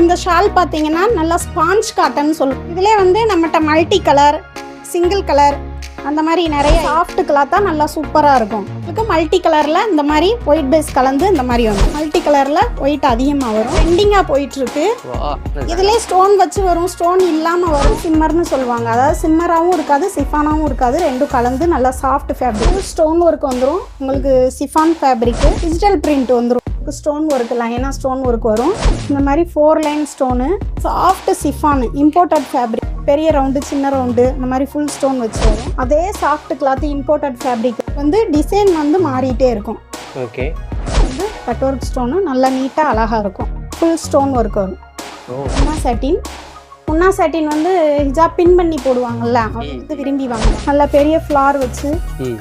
இந்த ஷால் பார்த்தீங்கன்னா நல்லா ஸ்பாஞ்ச் காட்டன் சொல்லுவோம். இதிலே வந்து நம்மகிட்ட மல்டி கலர் சிங்கிள் கலர் அந்த மாதிரி நிறைய சாஃப்ட் கிளாத்தாக நல்லா சூப்பராக இருக்கும். இதுக்கு மல்டி கலரில் இந்த மாதிரி ஒயிட் பேஸ் கலந்து இந்த மாதிரி வரும். மல்டி கலரில் ஒயிட் அதிகமாக வரும். ட்ரெண்டிங்காக போயிட்டுருக்கு. இதுலேயே ஸ்டோன் வச்சு வரும். ஸ்டோன் இல்லாமல் வரும். சிம்மர்னு சொல்லுவாங்க. அதாவது சிம்மராகவும் இருக்காது சிஃபானாகவும் இருக்காது. ரெண்டும் கலந்து நல்லா சாஃப்ட் ஃபேப்ரிக் ஸ்டோன் ஒர்க் வந்துடும் உங்களுக்கு சிஃபான் ஃபேப்ரிக்கு டிஜிட்டல் பிரிண்ட் வந்துடும் ஸ்டோன் ஒர்க் லைனாக ஸ்டோன் ஒர்க் வரும். இந்த மாதிரி four line stone soft chiffon imported fabric பெரிய ரவுண்டு சின்ன ரவுண்டு இந்த மாதிரி ஃபுல் ஸ்டோன் வச்சு வரும். அதே சாஃப்ட் கிளாத் இம்போர்ட்டட் ஃபேப்ரிக் வந்து டிசைன் வந்து மாறிட்டே இருக்கும். ஓகே வந்து கட் ஒர்க் ஸ்டோனு நல்லா நீட்டாக அழகாக இருக்கும். ஃபுல் ஸ்டோன் ஒர்க் வரும். உன்னா சாட்டின் உன்னா சாட்டின் வந்து ஹிஜாப் பின் பண்ணி போடுவாங்கல்ல அவங்க வந்து விரும்பி வாங்குவாங்க. நல்லா பெரிய ஃப்ளார் வச்சு.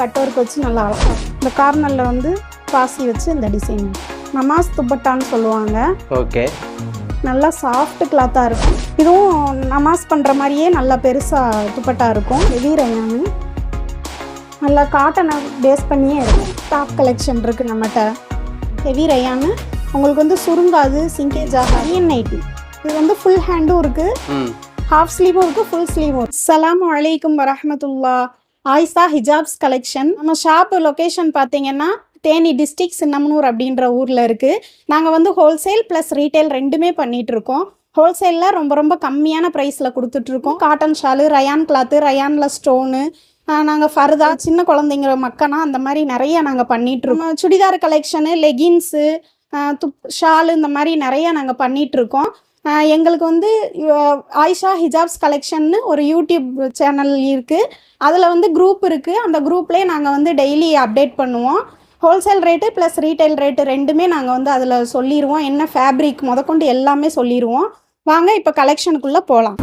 கட் ஒர்க் வச்சு நல்லா அழகா இருக்கும். இந்த கார்னரில் வந்து பாசி வச்சு இந்த டிசைன் நமாஸ் துப்பட்டான்னு சொல்லுவாங்க. ஓகே. நல்லா சாஃப்ட் கிளாத்தாக இருக்கும். இதுவும் நமாஸ் பண்ணுற மாதிரியே நல்லா பெருசாக துப்பட்டா இருக்கும். ஹெவி ரயானு நல்லா காட்டனை பேஸ் பண்ணியே இருக்கும். டாப் கலெக்ஷன் இருக்குது நம்மகிட்ட. ஹெவி ரயானு உங்களுக்கு வந்து சுருங்காது சிங்கேஜ் ஆகாது. என் நைட்டி இது வந்து ஃபுல் ஹேண்டும் இருக்குது ஹாஃப் ஸ்லீவும் இருக்குது ஃபுல் ஸ்லீவும் இருக்கு. அஸ்ஸலாமு அலைக்கும் வரஹ்மத்துல்லா ஆயிஷா ஹிஜாப்ஸ் கலெக்ஷன் நம்ம ஷாப் லொகேஷன் பார்த்தீங்கன்னா தேனி டிஸ்ட்ரிக் சின்னமனூர் அப்படின்ற ஊரில் இருக்குது நாங்கள் வந்து ஹோல்சேல் ப்ளஸ் ரீட்டைல் ரெண்டுமே பண்ணிகிட்ருக்கோம் இருக்கோம். ஹோல்சேலில் ரொம்ப ரொம்ப கம்மியான ப்ரைஸில் கொடுத்துட்ருக்கோம் காட்டன் ஷாலு ரயான் கிளாத்து ரயானில் ஸ்டோனு நாங்கள் ஃபர்தா சின்ன குழந்தைங்க மக்கனா அந்த மாதிரி நிறைய நாங்கள் பண்ணிகிட்ருக்கோம் சுடிதார் கலெக்ஷனு லெகின்ஸு துப் ஷாலு இந்த மாதிரி நிறைய நாங்கள் பண்ணிகிட்ருக்கோம் எங்களுக்கு வந்து ஆயிஷா ஹிஜாப்ஸ் கலெக்ஷன்னு ஒரு யூடியூப் சேனல் இருக்குது அதில் வந்து குரூப் இருக்குது அந்த குரூப்லேயே நாங்கள் வந்து டெய்லி அப்டேட் பண்ணுவோம். Wholesale rate plus retail rate ரெண்டுமே நாங்கள் வந்து அதில் சொல்லிடுவோம் என்ன ஃபேப்ரிக் முதக்கொண்டு எல்லாமே சொல்லிடுவோம் வாங்க இப்போ கலெக்ஷனுக்குள்ளே போகலாம்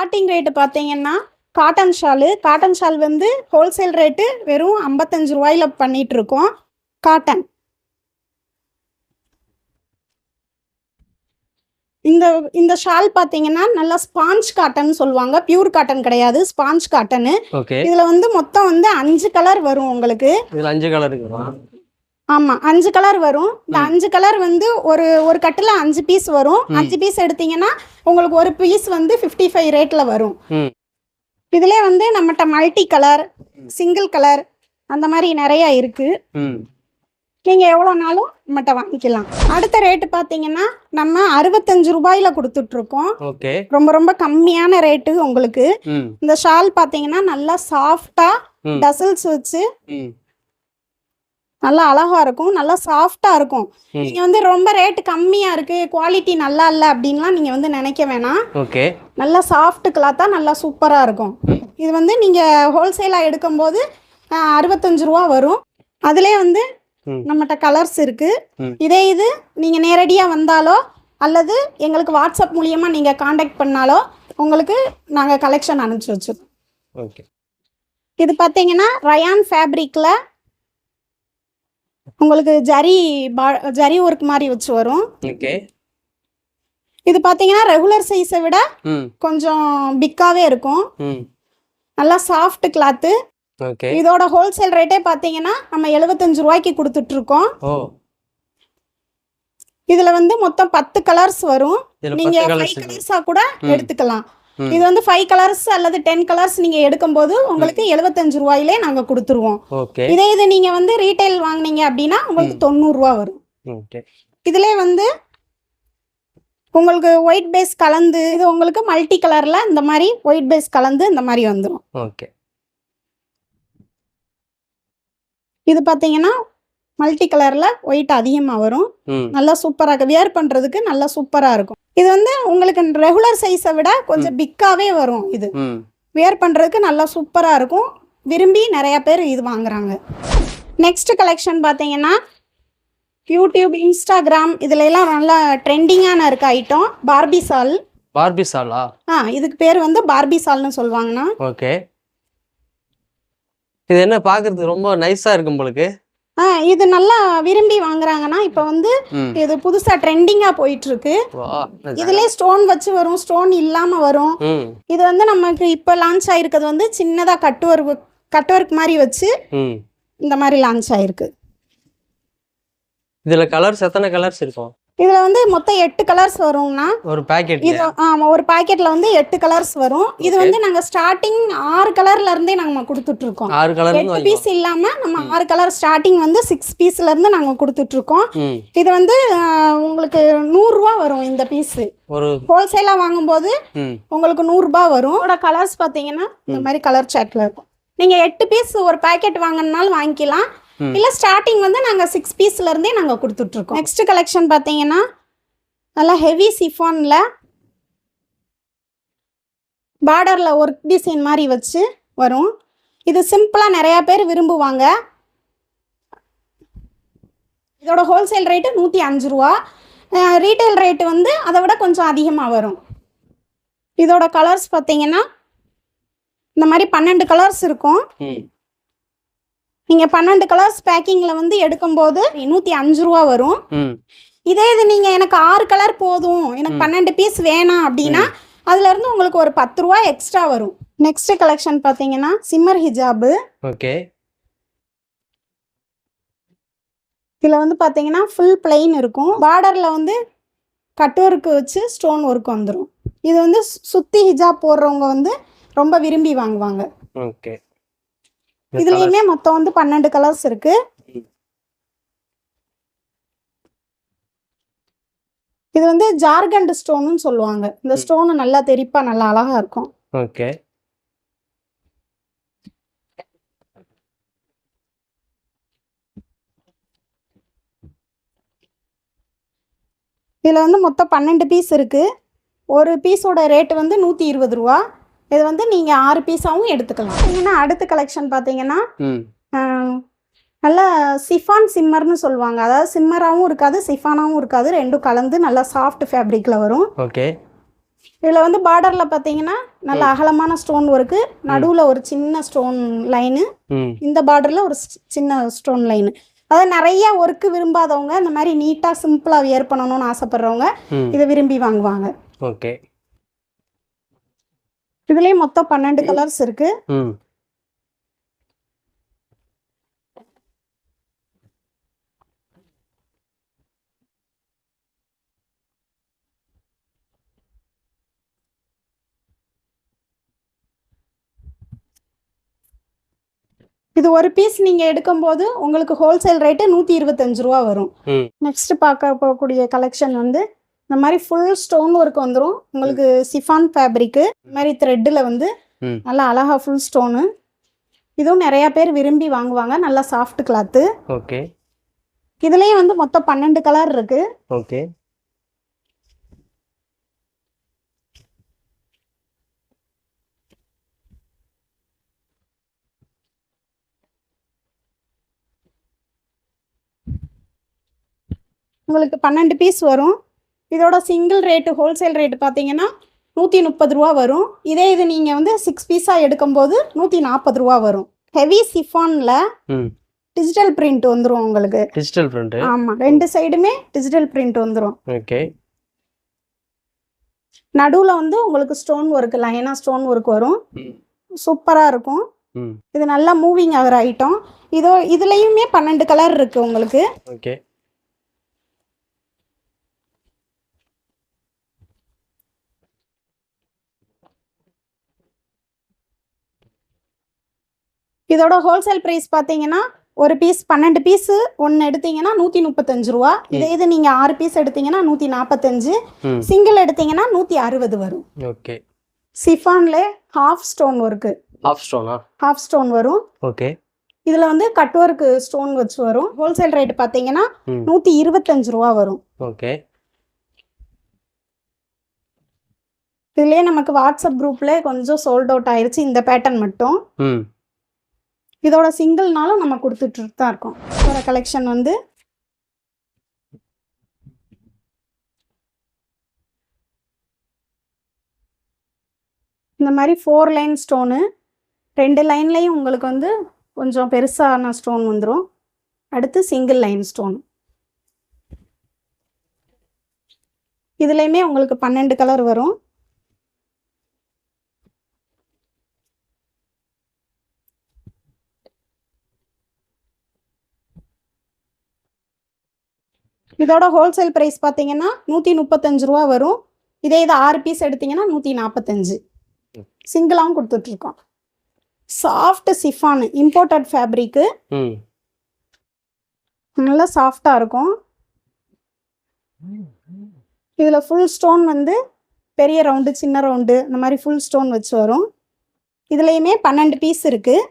ஸ்டார்டிங் ரேட்டு பார்த்தீங்கன்னா காட்டன் ஷாலு காட்டன் ஷால் வந்து ஹோல்சேல் ரேட்டு வெறும் ஐம்பத்தஞ்சு ரூபாயில பண்ணிட்டு இருக்கோம் காட்டன் இந்த இந்த ஷால் பார்த்தீங்கன்னா நல்லா ஸ்பாஞ்ச் காட்டன் சொல்லுவாங்க. பியூர் காட்டன் கிடையாது ஸ்பாஞ்ச் காட்டனு இதில் வந்து மொத்தம் வந்து அஞ்சு கலர் வரும் உங்களுக்கு. இதில் அஞ்சு கலர் ஆமாம் அஞ்சு கலர் வரும். இந்த அஞ்சு கலர் வந்து ஒரு ஒரு கட்டில் அஞ்சு பீஸ் வரும். அஞ்சு பீஸ் எடுத்தீங்கன்னா உங்களுக்கு ஒரு பீஸ் வந்து ஃபிஃப்டி ஃபைவ் ரேட்டில் வரும். இதுல வந்து நம்மகிட்ட மல்டி கலர் சிங்கிள் கலர் அந்த மாதிரி நிறைய இருக்கு. நீங்க எவ்வளோ நாளும் நம்மகிட்ட வாங்கிக்கலாம். அடுத்த ரேட்டு பார்த்தீங்கன்னா நம்ம அறுபத்தஞ்சு ரூபாயில கொடுத்துட்டு இருக்கோம் ரொம்ப ரொம்ப கம்மியான ரேட்டு உங்களுக்கு. இந்த ஷால் பார்த்தீங்கன்னா நல்லா சாஃப்டா. டசல்ஸ் வச்சு நல்லா அழகா இருக்கும் நல்லா சாஃப்டா இருக்கும். நீங்க வந்து ரொம்ப ரேட்டு கம்மியா இருக்கு குவாலிட்டி நல்லா இல்லை அப்படின்லாம் நீங்க வந்து நினைக்க வேணாம். ஓகே. நல்லா சாஃப்ட் கிளாத்தா நல்லா சூப்பரா இருக்கும். இது வந்து நீங்க ஹோல்சேலா எடுக்கும்போது அறுபத்தஞ்சு ரூபா வரும். அதுலயே வந்து. நம்மகிட்ட கலர்ஸ் இருக்கு. இதே இது நீங்க நேரடியா வந்தாலோ அல்லது எங்களுக்கு வாட்ஸ்அப் மூலியமா நீங்க காண்டாக்ட் பண்ணாலோ உங்களுக்கு நாங்க கலெக்ஷன் அனுப்பிச்சு வச்சிருக்கோம். ஓகே. இது பார்த்தீங்கன்னா ரயான் ஃபேப்ரிக்ல உங்களுக்கு ஜரி ஜரி ஒர்க் மாதிரி வச்சு வரும். ஓகே. இது பார்த்தீங்கன்னா ரெகுலர் சைஸை விட கொஞ்சம் பிக்காவே இருக்கும். நல்லா சாஃப்ட் கிளாத்து ஓகே. இதோட ஹோல்சேல் ரேட்டே பார்த்தீங்கன்னா நம்ம எழுபத்தஞ்சு ரூபாய்க்கு கொடுத்துட்டு இருக்கோம் இதுல வந்து மொத்தம் பத்து கலர்ஸ் வரும். நீங்க ஃபைவ் கலர்ஸ் கூட. எடுத்துக்கலாம். இது வந்து ஃபைவ் கலர்ஸ் அல்லது டென் கலர்ஸ் நீங்க எடுக்கும்போது உங்களுக்கு எழுபத்தஞ்சு ரூபாயிலே நாங்க கொடுத்துருவோம். இதே இது நீங்க வந்து ரீட்டைல் வாங்குனீங்க அப்படின்னா உங்களுக்கு தொண்ணூறு ரூபா வரும். இதுல வந்து உங்களுக்கு ஒயிட் பேஸ் கலந்து இது உங்களுக்கு மல்டி கலர்ல இந்த மாதிரி ஒயிட் பேஸ் கலந்து இந்த மாதிரி வந்துடும் ஓகே. இது பார்த்தீங்கன்னா மல்டி கலர்ல ஒயிட் அதிகமா வரும். நல்லா சூப்பராக வியர் பண்ணுறதுக்கு நல்லா சூப்பராக இருக்கும். இது வந்து உங்களுக்கு ரெகுலர் சைஸை விட கொஞ்சம் பிக்காவே வரும் இது. வியர் பண்ணுறதுக்கு நல்லா சூப்பராக இருக்கும். விரும்பி நிறைய பேர் இது வாங்குறாங்க. நெக்ஸ்ட் கலெக்ஷன் பார்த்தீங்கன்னா யூடியூப் இன்ஸ்டாகிராம் இதுல எல்லாம் நல்லா ட்ரெண்டிங்கான இருக்க ஐட்டம் பார்பி சால் பார்பி சாலா ஆ இதுக்கு பேர் வந்து பார்பி சால்னு சொல்லுவாங்கண்ணா. ஓகே இது என்ன பார்க்கறதுக்கு ரொம்ப நைஸாக இருக்கும் உங்களுக்கு இது நல்லா விரும்பி வாங்குறாங்கன்னா இப்போ வந்து இது புதுசா ட்ரெண்டிங்கா போயிட்டு இருக்கு இதுலயே ஸ்டோன் வச்சு வரும் ஸ்டோன் இல்லாம வரும். இது வந்து நமக்கு இப்போ லான்ச் ஆயிருக்கிறது வந்து சின்னதா கட் ஒர்க் கட் ஒர்க் மாதிரி வச்சு இந்த மாதிரி லான்ச் ஆயிருக்கு. இதுல கலர்ஸ் எத்தனை கலர்ஸ் இருக்கும்? இதுல வந்து மொத்தம் எட்டு கலர்ஸ் வரும்னா ஒரு பாக்கெட் இது ஆமா ஒரு பாக்கெட்ல வந்து எட்டு கலர்ஸ் வரும். இது வந்து நாங்க ஸ்டார்டிங் ஆறு கலர்ல இருந்தே நாங்க கொடுத்துட்டு இருக்கோம் ஆறு கலர் எட்டு பீஸ் இல்லாம நம்ம ஆறு கலர் ஸ்டார்டிங் வந்து சிக்ஸ் பீஸ்ல இருந்து நாங்க கொடுத்துட்டு இருக்கோம் ம். இது வந்து உங்களுக்கு நூறு ரூபா வரும் இந்த பீஸ் ஒரு ஹோல்சேலா வாங்கும்போது உங்களுக்கு நூறு ரூபாய் வரும். கலர்ஸ் பாத்தீங்கன்னா இந்த மாதிரி கலர் சார்ட்ல இருக்கும். நீங்க எட்டு பீஸ் ஒரு பாக்கெட் வாங்கினாலும் வாங்கிக்கலாம். இல்ல ஸ்டார்டிங் வந்து நாங்க சிக்ஸ் பீஸ்ல இருந்தே நாங்க கொடுத்துட்டு இருக்கோம் நெக்ஸ்ட் கலெக்ஷன் பாத்தீங்கன்னா நல்லா ஹெவி சிஃபான்ல பார்டர்ல ஒர்க் டிசைன் மாதிரி வச்சு வரும். இது சிம்பிளா நிறைய பேர் விரும்புவாங்க. இதோட ஹோல்சேல் ரேட்டு நூற்றி அஞ்சு ரூபா. ரீட்டைல் ரேட்டு வந்து அதை விட கொஞ்சம் அதிகமாக வரும். இதோட கலர்ஸ் பார்த்தீங்கன்னா இந்த மாதிரி பன்னெண்டு கலர்ஸ் இருக்கும். நீங்கள் பன்னெண்டு கலர்ஸ் பேக்கிங்கில் வந்து எடுக்கும்போது நூற்றி அஞ்சு ரூபா வரும். இதே இது நீங்கள் எனக்கு ஆறு கலர் போதும். எனக்கு பன்னெண்டு பீஸ் வேணாம் அப்படின்னா அதுலேருந்து உங்களுக்கு ஒரு பத்து ரூபா எக்ஸ்ட்ரா வரும். நெக்ஸ்ட் கலெக்ஷன் பார்த்தீங்கன்னா சிம்மர் ஹிஜாபு ஓகே. இதில் வந்து பார்த்தீங்கன்னா ஃபுல் பிளெயின் இருக்கும். பார்டரில் வந்து கட் வச்சு ஸ்டோன் ஒர்க் வந்துடும் இது வந்து சு- சுத்தி ஹிஜாப் போடுறவங்க வந்து ரொம்ப விரும்பி வாங்குவாங்க. ஓகே. இதுலேயுமே மொத்தம் வந்து பன்னெண்டு கலர்ஸ் இருக்கு. இது வந்து ஜார்கண்ட் ஸ்டோனுன்னு சொல்லுவாங்க. இந்த ஸ்டோனு நல்லா தெறிப்பா நல்லா அழகா இருக்கும். ஓகே. இதில் வந்து மொத்தம் பன்னெண்டு பீஸ் இருக்கு. ஒரு பீஸோட ரேட்டு வந்து நூற்றி இருபது ரூபா. இது வந்து நீங்கள் ஆறு பீஸாகவும் எடுத்துக்கலாம். பார்த்தீங்கன்னா அடுத்த கலெக்ஷன் பார்த்தீங்கன்னா நல்ல சிஃபான் சிம்மர்னு சொல்லுவாங்க. அதாவது சிம்மராகவும் இருக்காது சிஃபானாகவும் இருக்காது. ரெண்டும் கலந்து நல்லா சாஃப்ட் ஃபேப்ரிக்கில் வரும். ஓகே. இதில் வந்து பார்டரில் பார்த்தீங்கன்னா நல்ல அகலமான ஸ்டோன் ஒர்க்கு நடுவில் ஒரு சின்ன ஸ்டோன் லைனு இந்த பார்டரில் ஒரு சின்ன ஸ்டோன் லைனு அதாவது நிறைய ஒர்க்கு விரும்பாதவங்க இந்த மாதிரி நீட்டாக சிம்பிளாக வியர் பண்ணணும்னு ஆசைப்படுறவங்க இதை விரும்பி வாங்குவாங்க. ஓகே. இதுலேயே மொத்தம் பன்னெண்டு கலர்ஸ் இருக்கு. இது ஒரு பீஸ் நீங்கள் எடுக்கும்போது உங்களுக்கு ஹோல்சேல் ரேட்டு நூற்றி இருபத்தஞ்சு ரூபா வரும். நெக்ஸ்ட் பார்க்க போகக்கூடிய கலெக்ஷன் வந்து இந்த மாதிரி ஃபுல் ஸ்டோன் ஒர்க் வந்துடும் உங்களுக்கு சிஃபான் ஃபேப்ரிக்கு இந்த மாதிரி த்ரெட்டில் வந்து. நல்லா அழகா ஃபுல் ஸ்டோனு இதுவும் நிறையா பேர் விரும்பி வாங்குவாங்க நல்லா சாஃப்ட் கிளாத்து ஓகே. இதுலேயும் வந்து மொத்தம் பன்னெண்டு கலர் இருக்கு. ஓகே. உங்களுக்கு பன்னெண்டு பீஸ் வரும். இதோட சிங்கிள் ரேட்டு ஹோல்சேல் ரேட்டு பார்த்தீங்கன்னா நூற்றி முப்பது ரூபா வரும். இதே இது நீங்கள் வந்து சிக்ஸ் பீஸாக எடுக்கும்போது நூற்றி நாற்பது ரூபா வரும். ஹெவி சிஃபானில் டிஜிட்டல் பிரிண்ட் வந்துடும் உங்களுக்கு. டிஜிட்டல் பிரிண்ட் ஆமாம் ரெண்டு சைடுமே டிஜிட்டல் பிரிண்ட் வந்துடும் ஓகே நடுவில் வந்து உங்களுக்கு ஸ்டோன் ஒர்க் லைனாக ஸ்டோன் ஒர்க் வரும். சூப்பராக இருக்கும். இது நல்லா மூவிங் ஆகிற ஐட்டம் இதோ இதுலேயுமே பன்னெண்டு கலர் இருக்குது உங்களுக்கு. ஓகே இதோட ஹோல்சேல் ப்ரைஸ் பார்த்தீங்கன்னா ஒரு பீஸ் பன்னெண்டு பீஸு ஒன்று எடுத்தீங்கன்னா நூற்றி முப்பத்தஞ்சு ரூபா. இதே இது நீங்கள் ஆறு பீஸ் எடுத்தீங்கன்னா நூற்றி நாற்பத்தஞ்சு சிங்கிள் எடுத்தீங்கன்னா நூற்றி அறுபது வரும். ஓகே. சிஃபான்லே ஹாஃப் ஸ்டோன் ஒர்க்கு ஆஃப் ஸ்டோனா ஹாஃப் ஸ்டோன் வரும். ஓகே. இதில் வந்து கட் ஒர்க்கு ஸ்டோன் வச்சு வரும். ஹோல்சேல் ரேட் பார்த்தீங்கன்னா ம். நூற்றி இருபத்தஞ்சு ரூபா வரும். ஓகே. இதுலேயே நமக்கு வாட்ஸ்அப் குரூப்ல கொஞ்சம் சோல்ட் அவுட் ஆயிருச்சு. இந்த பேட்டர்ன் மட்டும். இதோட சிங்கிள்னாலும் நம்ம கொடுத்துட்டு தான் இருக்கோம். இதோட கலெக்ஷன் வந்து இந்த மாதிரி ஃபோர் லைன் ஸ்டோனு ரெண்டு லைன்லேயும் உங்களுக்கு வந்து கொஞ்சம் பெருசான ஸ்டோன் வந்துடும் அடுத்து சிங்கிள் லைன் ஸ்டோன் இதுலேயுமே உங்களுக்கு பன்னெண்டு கலர் வரும். இதோட ஹோல்சேல் ப்ரைஸ் பார்த்தீங்கன்னா நூற்றி முப்பத்தஞ்சு ரூபா வரும். இதே இது ஆறு பீஸ் எடுத்தீங்கன்னா நூற்றி நாற்பத்தஞ்சு சிங்கிளாகவும் கொடுத்துட்ருக்கோம். சாஃப்ட் சிஃபான் இம்போர்ட்டட் ஃபேப்ரிக்கு நல்லா சாஃப்டாக இருக்கும். இதில் ஃபுல் ஸ்டோன் வந்து பெரிய ரவுண்டு சின்ன ரவுண்டு இந்த மாதிரி ஃபுல் ஸ்டோன் வச்சு வரும். இதுலேயுமே பன்னெண்டு பீஸ் இருக்குது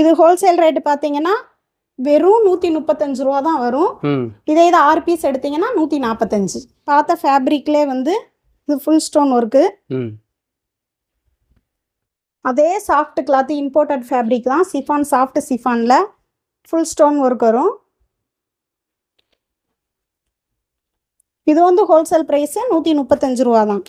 இது ஹோல்சேல் ரேட்டு பார்த்தீங்கன்னா வெறும் நூற்றி முப்பத்தஞ்சு ரூபா தான் வரும். இதே இது ஆறு பீஸ் எடுத்தீங்கன்னா நூற்றி நாற்பத்தஞ்சு பார்த்த ஃபேப்ரிக்லே வந்து இது ஃபுல் ஸ்டோன் ஒர்க்கு அதே சாஃப்ட் கிளாத் இம்போர்ட்டட் ஃபேப்ரிக் தான். சிஃபான் சாஃப்ட் சிஃபானில் ஃபுல் ஸ்டோன் ஒர்க் வரும். இது வந்து ஹோல்சேல் ப்ரைஸு நூற்றி முப்பத்தஞ்சு ரூபா தான்.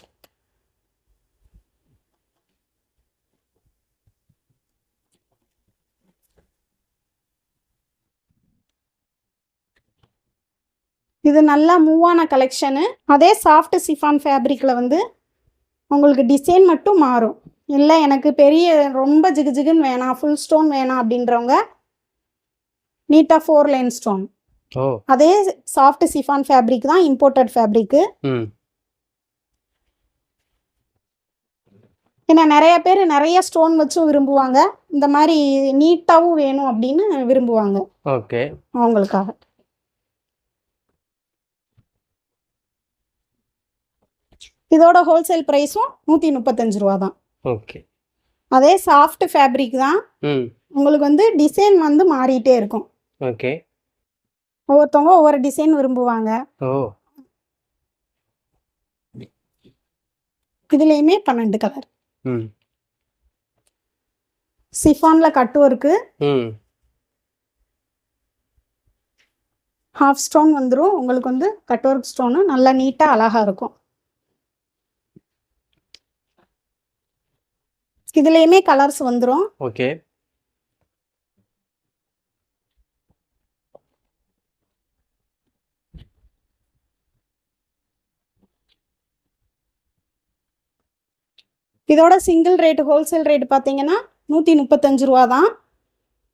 இது நல்லா மூவான கலெக்ஷனு அதே சாஃப்ட் சிஃபான் ஃபேப்ரிக்கில் வந்து உங்களுக்கு டிசைன் மட்டும் மாறும். இல்லை எனக்கு பெரிய ரொம்ப ஜிகு ஜிகுன்னு வேணாம் ஃபுல் ஸ்டோன் வேணாம் அப்படின்றவங்க நீட்டாக ஃபோர் லைன் ஸ்டோன் அதே சாஃப்ட் சிஃபான் ஃபேப்ரிக் தான் இம்போர்ட்டட் ஃபேப்ரிக்கு ஏன்னா நிறைய பேர் நிறைய ஸ்டோன் வச்சும் விரும்புவாங்க. இந்த மாதிரி நீட்டாகவும் வேணும் அப்படின்னு விரும்புவாங்க. ஓகே. அவங்களுக்காக. இதோட ஹோல்சேல் ப்ரைஸும் நூற்றி முப்பத்தஞ்சு ரூபா தான் ஓகே அதே சாஃப்ட் ஃபேப்ரிக் தான். உங்களுக்கு வந்து டிசைன் வந்து மாறிட்டே இருக்கும். ஓகே ஒவ்வொருத்தவங்க ஒவ்வொரு டிசைன் விரும்புவாங்க. ஓ. இதுலேயுமே பன்னெண்டு கலர் சிஃபானில் கட் ஒர்க்கு ஹாஃப் ஸ்டோன் வந்துடும் உங்களுக்கு வந்து கட் ஒர்க் ஸ்டோனு நல்லா நீட்டாக அழகாக இருக்கும். இதுலேயுமே கலர்ஸ் வந்துடும் ஓகே. இதோட சிங்கிள் ரேட் ஹோல்சேல் ரேட் பார்த்தீங்கன்னா நூற்றி முப்பத்தஞ்சு ரூபா தான்.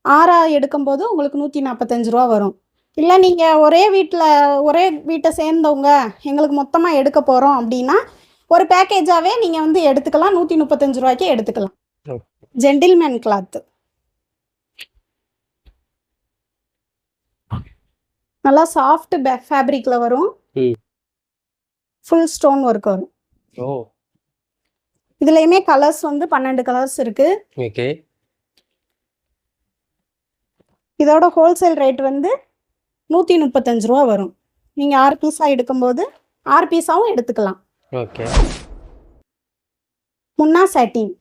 ஆறா எடுக்கும்போது உங்களுக்கு நூற்றி நாற்பத்தஞ்சு ரூபா வரும். இல்லை நீங்கள் ஒரே வீட்டில் ஒரே வீட்டை சேர்ந்தவங்க எங்களுக்கு மொத்தமாக எடுக்க போகிறோம் அப்படின்னா ஒரு பேக்கேஜாகவே நீங்கள் வந்து எடுத்துக்கலாம். நூற்றி முப்பத்தஞ்சு ரூபாய்க்கு எடுத்துக்கலாம். ஜென்டில்மேன் கிளாத்து நல்லா சாஃப்ட் ஃபேப்ரிக்கில் வரும். ஃபுல் ஸ்டோன் ஒர்க் வரும். இதுலேயுமே கலர்ஸ் வந்து பன்னெண்டு கலர்ஸ் இருக்குது ஓகே. இதோட ஹோல்சேல் ரேட் வந்து நூற்றி முப்பத்தஞ்சு ரூபா வரும். நீங்கள் ஆறு பீஸாக எடுக்கும்போது ஆறு பீஸாகவும் எடுத்துக்கலாம். ஓகே. முன்னா சாட்டின்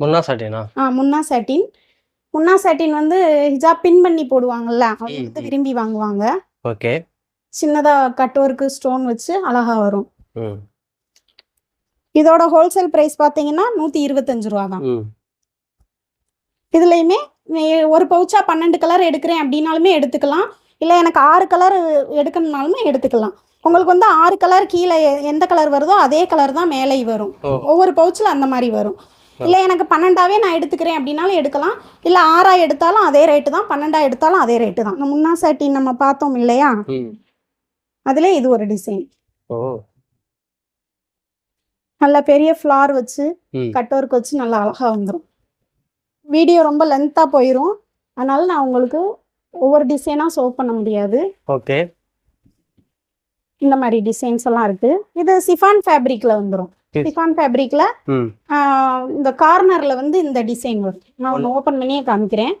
முன்னா சாட்டினா ஆ முன்னா சாட்டின் முன்னா சாட்டின் வந்து ஹிஜாப் பின் பண்ணி போடுவாங்கல்ல அவங்க. விரும்பி வாங்குவாங்க. ஓகே. சின்னதாக கட் ஒர்க்கு ஸ்டோன் வச்சு அழகாக வரும். இதோட ஹோல்சேல் ப்ரைஸ் பார்த்தீங்கன்னா நூற்றி இருபத்தஞ்சு ரூபா தான். இதுலேயுமே ஒரு பவுச்சா பன்னெண்டு கலர் எடுக்கிறேன் அப்படின்னாலுமே எடுத்துக்கலாம். இல்லை எனக்கு ஆறு கலர் எடுக்கணுனாலுமே எடுத்துக்கலாம். உங்களுக்கு வந்து ஆறு கலர் கீழே எந்த கலர் வருதோ அதே கலர் தான் மேலே வரும். ஒவ்வொரு பவுச்சில் அந்த மாதிரி வரும். இல்லை எனக்கு பன்னெண்டாவே நான் எடுத்துக்கிறேன் அப்படின்னாலும் எடுக்கலாம். இல்லை ஆறா எடுத்தாலும் அதே ரேட்டு தான். பன்னெண்டா எடுத்தாலும் அதே ரேட்டு தான். முன்னா சாட்டின் நம்ம பார்த்தோம் இல்லையா? அதில் இது ஒரு டிசைன் நல்ல பெரிய ஃப்ளார் வச்சு கட் ஒர்க் வச்சு நல்லா அழகாக வந்துடும் வீடியோ ரொம்ப லென்த்தாக போயிடும் அதனால நான் உங்களுக்கு ஒவ்வொரு டிசைனாக ஷோ பண்ண முடியாது. ஓகே. இந்த மாதிரி டிசைன்ஸ் எல்லாம் இருக்கு. இது சிஃபான் ஃபேப்ரிக்ல வந்துடும் Yes. சிஃபான் ஃபேப்ரிக்ல இந்த கார்னர்ல வந்து இந்த டிசைன் வரும். நான் ஒன்று ஓப்பன் பண்ணியே காமிக்கிறேன்.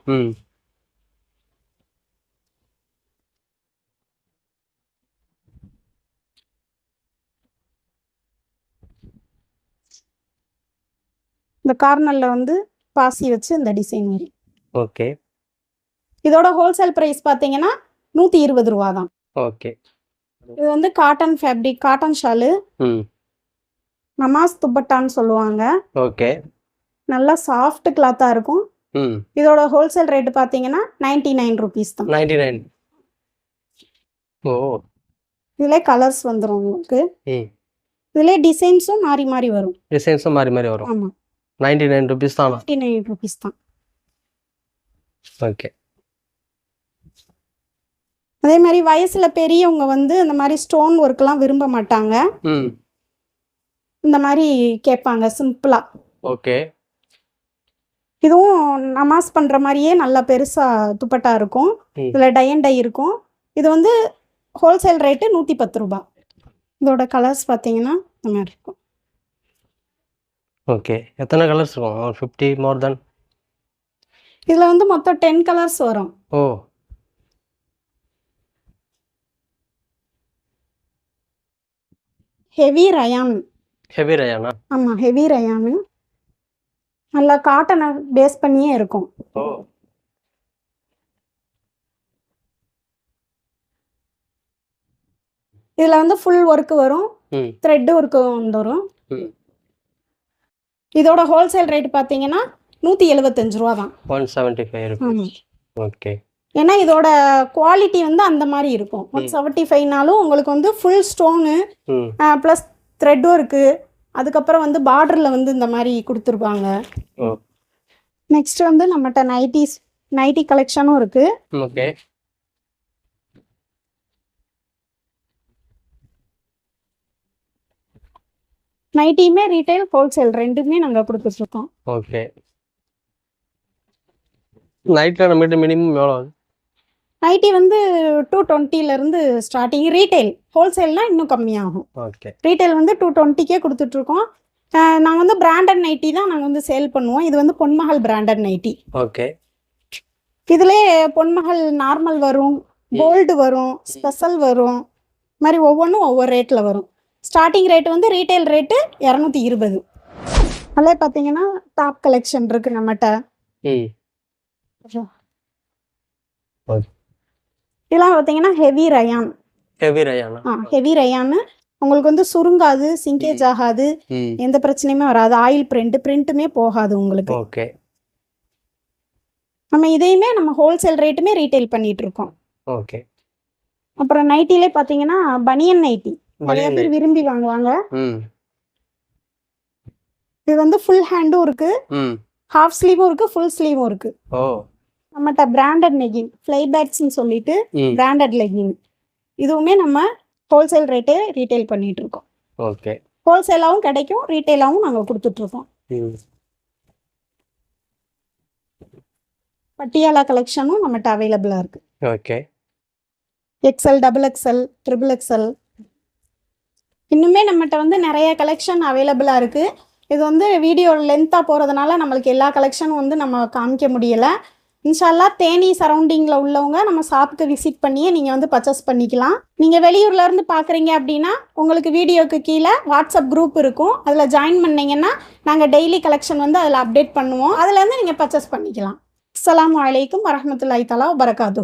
இந்த கார்னர்ல வந்து பாசி வச்சு இந்த டிசைன் வரும். ஓகே. இதோட ஹோல்சேல் ப்ரைஸ் பார்த்தீங்கன்னா நூற்றி இருபது ரூபா தான் ஓகே. இது வந்து காட்டன் ஃபேப்ரிக் காட்டன் ஷாலு ம். நமாஸ் துப்பட்டான்னு சொல்லுவாங்க. ஓகே. நல்லா சாஃப்ட் கிளாத்தாக இருக்கும். இதோட ஹோல்சேல் ரேட்டு பார்த்தீங்கன்னா நைன்டி நைன் ருபீஸ் தான். நைன்டி நைன் ஓ. இதில் கலர்ஸ் வந்துடும் உங்களுக்கு. ம். இதிலே டிசைன்ஸும் மாறி மாறி வரும். டிசைன்ஸும் மாறி மாறி வரும். ஆமாம் நைன்டி நைன் ருபீஸ் தானா? நைன்டி நைன் ருபீஸ் தான். ஓகே. அதே மாதிரி வயசில் பெரியவங்க வந்து இந்த மாதிரி ஸ்டோன் ஒர்க்லாம் விரும்ப மாட்டாங்க. இந்த மாதிரி கேட்பாங்க சிம்பிளாக ஓகே. இதுவும் நமாஸ் பண்ணுற மாதிரியே நல்லா பெருசாக துப்பட்டா இருக்கும். இதில் டை அண்ட் டை இருக்கும். இது வந்து ஹோல்சேல் ரேட்டு நூற்றி பத்து ரூபா. இதோட கலர்ஸ் பார்த்தீங்கன்னா இந்த மாதிரி இருக்கும். ஓகே. எத்தனை கலர்ஸ் இருக்கும்? ஃபிஃப்டி மோர் தென் இதில் வந்து மொத்தம் டென் கலர்ஸ் வரும். ஓ. ஹெவி ரயான் ஹெவி ரயானா ஆமாம் ஹெவி ரயானு நல்லா காட்டனை பேஸ் பண்ணியே இருக்கும். ஓ. இதில் வந்து ஃபுல் ஒர்க்கு வரும். ம். த்ரெட் ஒர்க்கு வந்துடும் ம். இதோட ஹோல்சேல் ரேட் பார்த்தீங்கன்னா நூற்றி எழுபத்தஞ்சு ரூபா தான் one seventy five rupees okay ஏன்னா இதோட குவாலிட்டி வந்து அந்த மாதிரி இருக்கும். ஒன் செவன்ட்டி ஃபைவ்னாலும் உங்களுக்கு வந்து ஃபுல் ஸ்டோனு ப்ளஸ் த்ரெட்டும் இருக்குது அதுக்கப்புறம் வந்து பார்டரில் வந்து இந்த மாதிரி கொடுத்துருப்பாங்க. நெக்ஸ்ட் வந்து நம்மகிட்ட நைட்டிஸ் நைட்டி கலெக்ஷனும் இருக்குது ஓகே நைட்டியுமே ரீட்டைல் ஹோல்சேல் ரெண்டுமே நாங்கள் கொடுத்துட்ருக்கோம் ஓகே நைட்டில் நம்மகிட்ட மினிமம் எவ்வளோ ஆகுது நைட்டி வந்து டூ டுவெண்ட்டிலேருந்து ஸ்டார்டிங் ரீட்டைல் ஹோல்சேல்னால் இன்னும் கம்மியாகும். ஓகே ரீட்டைல் வந்து டூ டுவெண்ட்டிக்கே கொடுத்துட்ருக்கோம். நாங்கள் வந்து பிராண்டட் நைட்டி தான் நாங்கள் வந்து சேல் பண்ணுவோம். இது வந்து பொன்மகள் பிராண்டட் நைட்டி ஓகே இதிலே பொன்மகள் நார்மல் வரும் கோல்டு வரும் ஸ்பெஷல் வரும். மாதிரி ஒவ்வொன்றும் ஒவ்வொரு ரேட்டில் வரும். ஸ்டார்டிங் ரேட் வந்து ரீட்டைல் ரேட்டு இரநூத்தி இருபது. அதிலே பார்த்தீங்கன்னா டாப் கலெக்ஷன் இருக்குது நம்மகிட்ட. இதெல்லாம் பார்த்தீங்கன்னா ஹெவி ரயான் ஹெவி ரயானா ஆ ஹெவி ரயான்னு உங்களுக்கு வந்து சுருங்காது சிங்கேஜ் ஆகாது எந்த பிரச்சனையுமே வராது. ஆயில் பிரிண்ட் பிரிண்ட்டுமே போகாது உங்களுக்கு. ஓகே. நம்ம இதையுமே நம்ம ஹோல்சேல் ரேட்டுமே ரீட்டைல் பண்ணிட்டு இருக்கோம். ஓகே. அப்புறம் நைட்டிலே பார்த்தீங்கன்னா பனியன் நைட்டி நிறைய பேர் விரும்பி வாங்குவாங்க. ம். இது வந்து ஃபுல் ஹேண்டும் இருக்கு. ம். ஹாஃப் ஸ்லீவும் இருக்கு ஃபுல் ஸ்லீவும் இருக்கு. ஓ. நம்மகிட்ட பிராண்டட் லெகின் ஃப்ளை பேட்ஸ்ன்னு சொல்லிட்டு பிராண்டட் லெகின் இதுவுமே நம்ம ஹோல்சேல் ரேட்டே ரீட்டைல் பண்ணிட்டு இருக்கோம். ஓகே ஹோல்சேலாகவும் கிடைக்கும் ரீட்டைலாகவும் நாங்கள் கொடுத்துட்டு இருக்கோம். பட்டியாலா கலெக்ஷனும் நம்மகிட்ட அவைலபிளாக இருக்கு. Okay XL double XL triple XL இன்னுமே நம்மகிட்ட வந்து நிறைய கலெக்ஷன் அவைலபிளாக இருக்குது இது வந்து வீடியோ லென்த்தாக போகிறதுனால நம்மளுக்கு எல்லா கலெக்ஷனும் வந்து நம்ம காமிக்க முடியலை. இன்ஷால்லா தேனி சரௌண்டிங்கில் உள்ளவங்க நம்ம ஷாப்புக்கு விசிட் பண்ணியே நீங்கள் வந்து பர்ச்சேஸ் பண்ணிக்கலாம். நீங்கள் வெளியூர்லேருந்து பார்க்குறீங்க அப்படின்னா உங்களுக்கு வீடியோக்கு கீழே வாட்ஸ்அப் குரூப் இருக்கும். அதில் ஜாயின் பண்ணிங்கன்னா நாங்கள் டெய்லி கலெக்ஷன் வந்து அதில் அப்டேட் பண்ணுவோம். அதுலேருந்து நீங்கள் பர்ச்சேஸ் பண்ணிக்கலாம். அஸ்லாம் வலைக்கம் வரமத்துல்லாய் தலா வரகாத்து